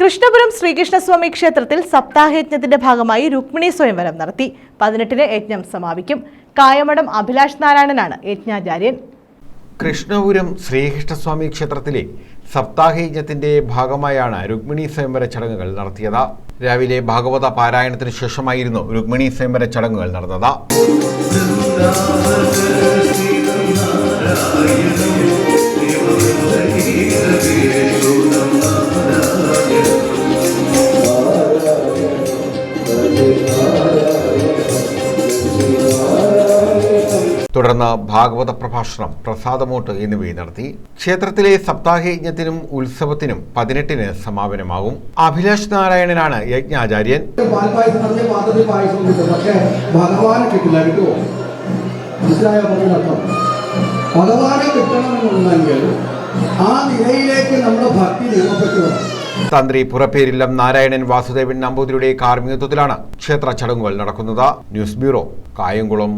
കൃഷ്ണപുരം ശ്രീകൃഷ്ണസ്വാമി ക്ഷേത്രത്തിൽ സപ്താഹയജ്ഞത്തിന്റെ ഭാഗമായി രുക്മിണി സ്വയംവരം നടത്തി. പതിനെട്ടിന് യജ്ഞം സമാപിക്കും. കായമഠം അഭിലാഷ് നാരായണനാണ് യജ്ഞാചാര്യൻ. കൃഷ്ണപുരം ശ്രീകൃഷ്ണസ്വാമി ക്ഷേത്രത്തിലെ സപ്താഹയജ്ഞത്തിന്റെ ഭാഗമായാണ് രുക്മിണി സ്വയംവര ചടങ്ങുകൾ നടത്തിയത്. രാവിലെ ഭാഗവത പാരായണത്തിന് ശേഷമായിരുന്നു രുക്മിണി സ്വയംവര ചടങ്ങുകൾ നടന്നത്. തുടർന്ന് ഭാഗവത പ്രഭാഷണം പ്രസാദമോട്ട് എന്നിവയും നടത്തി ക്ഷേത്രത്തിലെ സപ്താഹയജ്ഞത്തിനും ഉത്സവത്തിനും പതിനെട്ടിന് സമാപനമാകും. അഭിലാഷ് നാരായണനാണ് യജ്ഞാചാര്യൻ. ഭഗവാനെ കിട്ടണമെന്നുണ്ടെങ്കിൽ ആ നിലയിലേക്ക് നമ്മുടെ ഭക്തി രൂപപ്പെട്ടു തന്ത്രി പുറപ്പേരില്ലം നാരായണൻ വാസുദേവൻ നമ്പൂതിരിയുടെ കാർമ്മികത്വത്തിലാണ് ക്ഷേത്ര ചടങ്ങുകൾ നടക്കുന്നത്. News bureau Kayamkulam.